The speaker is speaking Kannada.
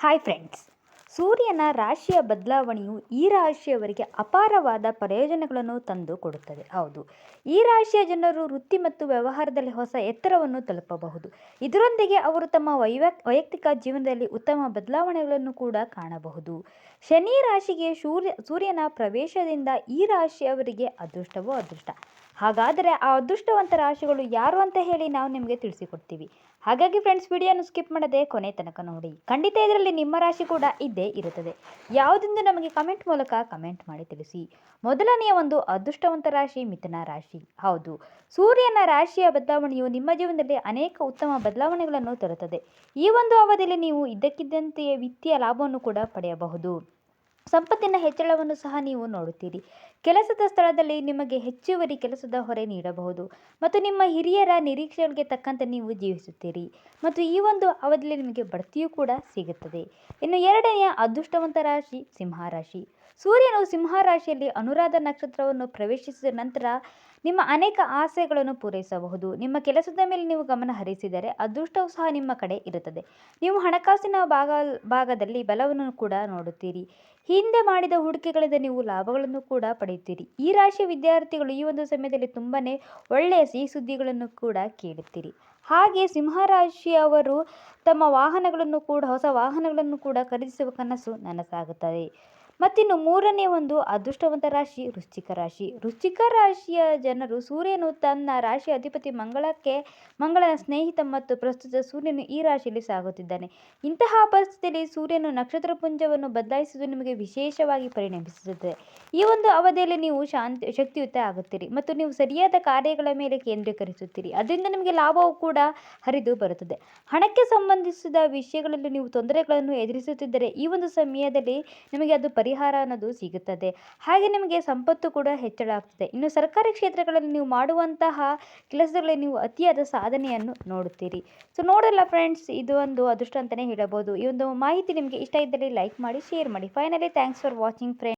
ಹಾಯ್ ಫ್ರೆಂಡ್ಸ್ ಸೂರ್ಯನ ರಾಶಿಯ ಬದಲಾವಣೆಯು ಈ ರಾಶಿಯವರಿಗೆ ಅಪಾರವಾದ ಪ್ರಯೋಜನಗಳನ್ನು ತಂದು ಕೊಡುತ್ತದೆ. ಹೌದು, ಈ ರಾಶಿಯ ಜನರು ವೃತ್ತಿ ಮತ್ತು ವ್ಯವಹಾರದಲ್ಲಿ ಹೊಸ ಎತ್ತರವನ್ನು ತಲುಪಬಹುದು. ಇದರೊಂದಿಗೆ ಅವರು ತಮ್ಮ ವೈಯಕ್ತಿಕ ಜೀವನದಲ್ಲಿ ಉತ್ತಮ ಬದಲಾವಣೆಗಳನ್ನು ಕೂಡ ಕಾಣಬಹುದು. ಶನಿ ರಾಶಿಗೆ ಸೂರ್ಯ, ಸೂರ್ಯನ ಪ್ರವೇಶದಿಂದ ಈ ರಾಶಿಯವರಿಗೆ ಅದೃಷ್ಟವೋ ಅದೃಷ್ಟ? ಹಾಗಾದರೆ ಆ ಅದೃಷ್ಟವಂತ ರಾಶಿಗಳು ಯಾರು ಅಂತ ಹೇಳಿ ನಾವು ನಿಮಗೆ ತಿಳಿಸಿಕೊಡ್ತೀವಿ. ಹಾಗಾಗಿ ಫ್ರೆಂಡ್ಸ್ ವಿಡಿಯೋನು ಸ್ಕಿಪ್ ಮಾಡದೆ ಕೊನೆ ತನಕ ನೋಡಿ. ಖಂಡಿತ ಇದರಲ್ಲಿ ನಿಮ್ಮ ರಾಶಿ ಕೂಡ ಇದ್ದೇ ಇರುತ್ತದೆ. ಯಾವುದೆಂದು ನಮಗೆ ಕಮೆಂಟ್ ಮೂಲಕ ಕಮೆಂಟ್ ಮಾಡಿ ತಿಳಿಸಿ. ಮೊದಲನೆಯ ಒಂದು ಅದೃಷ್ಟವಂತ ರಾಶಿ ಮಿಥುನ ರಾಶಿ. ಹೌದು, ಸೂರ್ಯನ ರಾಶಿಯ ಬದಲಾವಣೆಯು ನಿಮ್ಮ ಜೀವನದಲ್ಲಿ ಅನೇಕ ಉತ್ತಮ ಬದಲಾವಣೆಗಳನ್ನು ತರುತ್ತದೆ. ಈ ಒಂದು ಅವಧಿಯಲ್ಲಿ ನೀವು ಇದ್ದಕ್ಕಿದ್ದಂತೆಯೇ ವಿತ್ತೀಯ ಲಾಭವನ್ನು ಕೂಡ ಪಡೆಯಬಹುದು. ಸಂಪತ್ತಿನ ಹೆಚ್ಚಳವನ್ನು ಸಹ ನೀವು ನೋಡುತ್ತೀರಿ. ಕೆಲಸದ ಸ್ಥಳದಲ್ಲಿ ನಿಮಗೆ ಹೆಚ್ಚುವರಿ ಕೆಲಸದ ಹೊರೆ ನೀಡಬಹುದು ಮತ್ತು ನಿಮ್ಮ ಹಿರಿಯರ ನಿರೀಕ್ಷೆಗಳಿಗೆ ತಕ್ಕಂತೆ ನೀವು ಜೀವಿಸುತ್ತೀರಿ ಮತ್ತು ಈ ಒಂದು ಅವಧಿಯಲ್ಲಿ ನಿಮಗೆ ಬಡ್ತಿಯೂ ಕೂಡ ಸಿಗುತ್ತದೆ. ಇನ್ನು ಎರಡನೆಯ ಅದೃಷ್ಟವಂತ ರಾಶಿ ಸಿಂಹರಾಶಿ ಸೂರ್ಯನು ಸಿಂಹರಾಶಿಯಲ್ಲಿ ಅನುರಾಧ ನಕ್ಷತ್ರವನ್ನು ಪ್ರವೇಶಿಸಿದ ನಂತರ ನಿಮ್ಮ ಅನೇಕ ಆಸೆಗಳನ್ನು ಪೂರೈಸಬಹುದು. ನಿಮ್ಮ ಕೆಲಸದ ಮೇಲೆ ನೀವು ಗಮನ ಹರಿಸಿದರೆ ಅದೃಷ್ಟವು ಸಹ ನಿಮ್ಮ ಕಡೆ ಇರುತ್ತದೆ. ನೀವು ಹಣಕಾಸಿನ ಭಾಗ, ಭಾಗದಲ್ಲಿ ಬಲವನ್ನು ಕೂಡ ನೋಡುತ್ತೀರಿ. ಹಿಂದೆ ಮಾಡಿದ ಹೂಡಿಕೆಗಳಿಂದ ನೀವು ಲಾಭಗಳನ್ನು ಕೂಡ ಪಡೆಯುತ್ತೀರಿ. ಈ ರಾಶಿಯ ವಿದ್ಯಾರ್ಥಿಗಳು ಈ ಒಂದು ಸಮಯದಲ್ಲಿ ತುಂಬಾ ಒಳ್ಳೆಯ ಸಿಹಿ ಸುದ್ದಿಗಳನ್ನು ಕೂಡ ಕೇಳುತ್ತೀರಿ. ಹಾಗೆ ಸಿಂಹರಾಶಿಯವರು ತಮ್ಮ ವಾಹನಗಳನ್ನು ಕೂಡ, ಹೊಸ ವಾಹನಗಳನ್ನು ಕೂಡ ಖರೀದಿಸುವ ಕನಸು ನನಸಾಗುತ್ತದೆ. ಮತ್ತಿನ್ನು ಮೂರನೇ ಒಂದು ಅದೃಷ್ಟವಂತ ರಾಶಿ, ವೃಶ್ಚಿಕ ರಾಶಿ. ವೃಶ್ಚಿಕ ರಾಶಿಯ ಜನರು ಸೂರ್ಯನು ತನ್ನ ರಾಶಿ ಅಧಿಪತಿ ಮಂಗಳಕ್ಕೆ ಮಂಗಳನ ಸ್ನೇಹಿತ ಮತ್ತು ಪ್ರಸ್ತುತ ಸೂರ್ಯನು ಈ ರಾಶಿಯಲ್ಲಿ ಸಾಗುತ್ತಿದ್ದಾನೆ. ಇಂತಹ ಪರಿಸ್ಥಿತಿಯಲ್ಲಿ ಸೂರ್ಯನು ನಕ್ಷತ್ರ ಪುಂಜವನ್ನು ಬದಲಾಯಿಸುವುದು ನಿಮಗೆ ವಿಶೇಷವಾಗಿ ಪರಿಣಮಿಸುತ್ತದೆ. ಈ ಒಂದು ಅವಧಿಯಲ್ಲಿ ನೀವು ಶಾಂತಿ, ಶಕ್ತಿಯುತ ಆಗುತ್ತೀರಿ ಮತ್ತು ನೀವು ಸರಿಯಾದ ಕಾರ್ಯಗಳ ಮೇಲೆ ಕೇಂದ್ರೀಕರಿಸುತ್ತೀರಿ. ಅದರಿಂದ ನಿಮಗೆ ಲಾಭವೂ ಕೂಡ ಹರಿದು ಬರುತ್ತದೆ. ಹಣಕ್ಕೆ ಸಂಬಂಧಿಸಿದ ವಿಷಯಗಳಲ್ಲಿ ನೀವು ತೊಂದರೆಗಳನ್ನು ಎದುರಿಸುತ್ತಿದ್ದರೆ ಈ ಒಂದು ಸಮಯದಲ್ಲಿ ನಿಮಗೆ ಅದು ಪರಿಹಾರ ಅನ್ನೋದು ಸಿಗುತ್ತದೆ. ಹಾಗೆ ನಿಮಗೆ ಸಂಪತ್ತು ಕೂಡ ಹೆಚ್ಚಳ ಆಗ್ತದೆ. ಇನ್ನು ಸರ್ಕಾರಿ ಕ್ಷೇತ್ರಗಳಲ್ಲಿ ನೀವು ಮಾಡುವಂತಹ ಕೆಲಸಗಳಲ್ಲಿ ನೀವು ಅತಿಯಾದ ಸಾಧನೆಯನ್ನು ನೋಡುತ್ತೀರಿ. ಸೊ ನೋಡಲ್ಲ ಫ್ರೆಂಡ್ಸ್ ಇದು ಒಂದು ಅದೃಷ್ಟ ಅಂತಲೇ ಹೇಳಬಹುದು. ಈ ಒಂದು ಮಾಹಿತಿ ನಿಮಗೆ ಇಷ್ಟ ಇದ್ದಲ್ಲಿ ಲೈಕ್ ಮಾಡಿ ಶೇರ್ ಮಾಡಿ. Finally thanks for watching friends